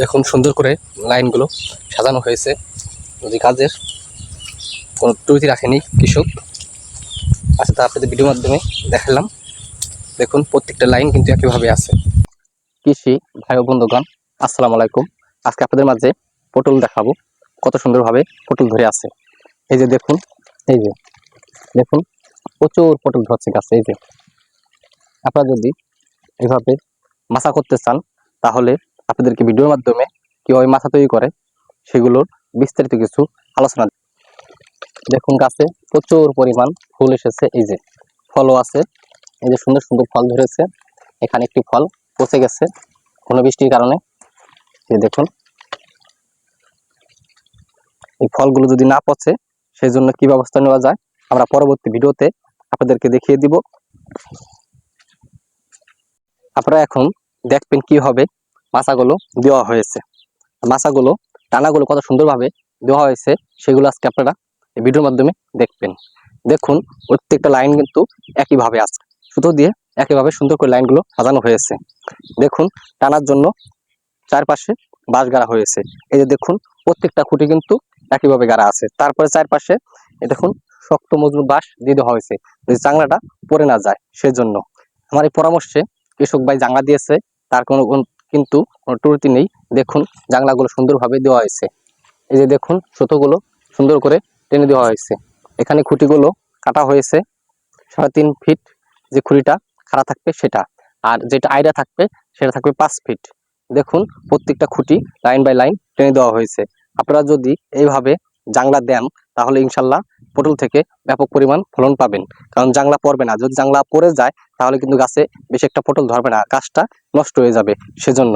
দেখুন সুন্দর করে লাইনগুলো সাজানো হয়েছে। যদি কাজের কোনো ত্রুটি রাখেনি কৃষক আচ্ছা তা আপনাদের ভিডিওর মাধ্যমে দেখালাম। দেখুন, প্রত্যেকটা লাইন কিন্তু একইভাবে আছে। কৃষি, ভাই ও বন্ধুগণ, আসসালামু আলাইকুম। আজকে আপনাদের মাঝে পটল দেখাবো, কত সুন্দরভাবে পটল ধরে আছে। এই যে দেখুন, এই যে, দেখুন, প্রচুর পটল ধরছে গাছে, এই যে। আপনারা যদি এভাবে মাছা করতে চান, তাহলে আপনাদেরকে ভিডিওর মাধ্যমে কীভাবে মাথা তৈরি করে, সেগুলোর বিস্তারিত কিছু আলোচনা দেখুন গাছে প্রচুর পরিমাণ ফুল এসেছে, এই যে ফলও আছে, এই যে সুন্দর সুন্দর ফল ধরেছে, এখানে একটি ফল পচে গেছে কোনো বৃষ্টির কারণে। এই দেখুন, এই ফলগুলো যদি না পচে সেই জন্য কি ব্যবস্থা নেওয়া যায়? আমরা পরবর্তী ভিডিওতে আপনাদেরকে দেখিয়ে দিব। আপনারা এখন দেখবেন কীভাবে মাছাগুলো দেওয়া হয়েছে। মাছাগুলো টানাগুলো কত সুন্দরভাবে দেওয়া হয়েছে, সেগুলো আজকে আপনারা এই ভিডিওর মাধ্যমে দেখবেন। দেখুন, প্রত্যেকটা লাইন কিন্তু একইভাবে আছে। সুতো দিয়ে একইভাবে সুন্দর করে লাইনগুলো সাজানো হয়েছে। দেখুন, টানার জন্য চারপাশে বাঁশ গাড়া হয়েছে। এই যে দেখুন, প্রত্যেকটা খুঁটি কিন্তু একইভাবে গাড়া আছে। তারপরে চারপাশে দেখুন, শক্ত মজবুত বাঁশ দিয়ে দেওয়া হয়েছে। যদি চাংলাটা পড়ে না যায়, সেজন্য। আমার এই পরামর্শে কৃষক ভাই জাংলা দিয়েছে, তার কোনো কিন্তু কোনো ত্রুটি নেই। দেখুন জাংলাগুলো সুন্দরভাবে দেওয়া হয়েছে। এই যে দেখুন, সুতোগুলো সুন্দর করে টেনে দেওয়া হয়েছে। এখানে খুঁটিগুলো কাটা হয়েছে, সাড়ে তিন ফিট যে খুঁটিটা খাড়া থাকবে সেটা। আর যেটা আইডা থাকবে, সেটা থাকবে পাঁচ ফিট। দেখুন, প্রত্যেকটা খুঁটি লাইন বাই লাইন টেনে দেওয়া হয়েছে। আপনারা যদি এইভাবে জাংলা দেন, তাহলে ইনশাল্লাহ পটল থেকে ব্যাপক পরিমাণ ফলন পাবেন। কারণ জাংলা পড়বে না। যদি জাংলা পড়ে যায় তাহলে কিন্তু গাছে বেশি একটা পটল ধরবে না গাছটা নষ্ট হয়ে যাবে সেজন্য।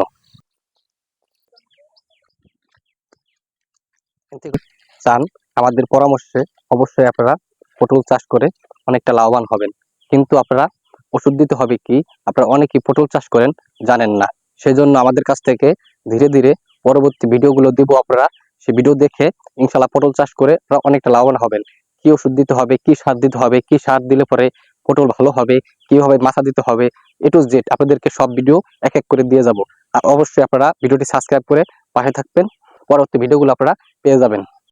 চান, আমাদের পরামর্শে অবশ্যই আপনারা পটল চাষ করে অনেকটা লাভবান হবেন। কিন্তু আপনারা ওষুধ দিতে হবে কি? আপনারা অনেকেই পটল চাষ করেন, জানেন না। সেজন্য আমাদের কাছ থেকে ধীরে ধীরে পরবর্তী ভিডিওগুলো দিব আপনারা। সেই ভিডিও দেখে ইনশাল্লাহ পটল চাষ করে আপনারা অনেকটা লাভবান হবেন। কি ওষুধ দিতে হবে, কি সার দিতে হবে, কি সার দিলে পরে পটল ভালো হবে, কীভাবে মাথা দিতে হবে, এ টু জেড আপনাদেরকে সব ভিডিও এক এক করে দিয়ে যাব। আর অবশ্যই আপনারা ভিডিওটি সাবস্ক্রাইব করে পাশে থাকবেন, পরবর্তী ভিডিওগুলো আপনারা পেয়ে যাবেন।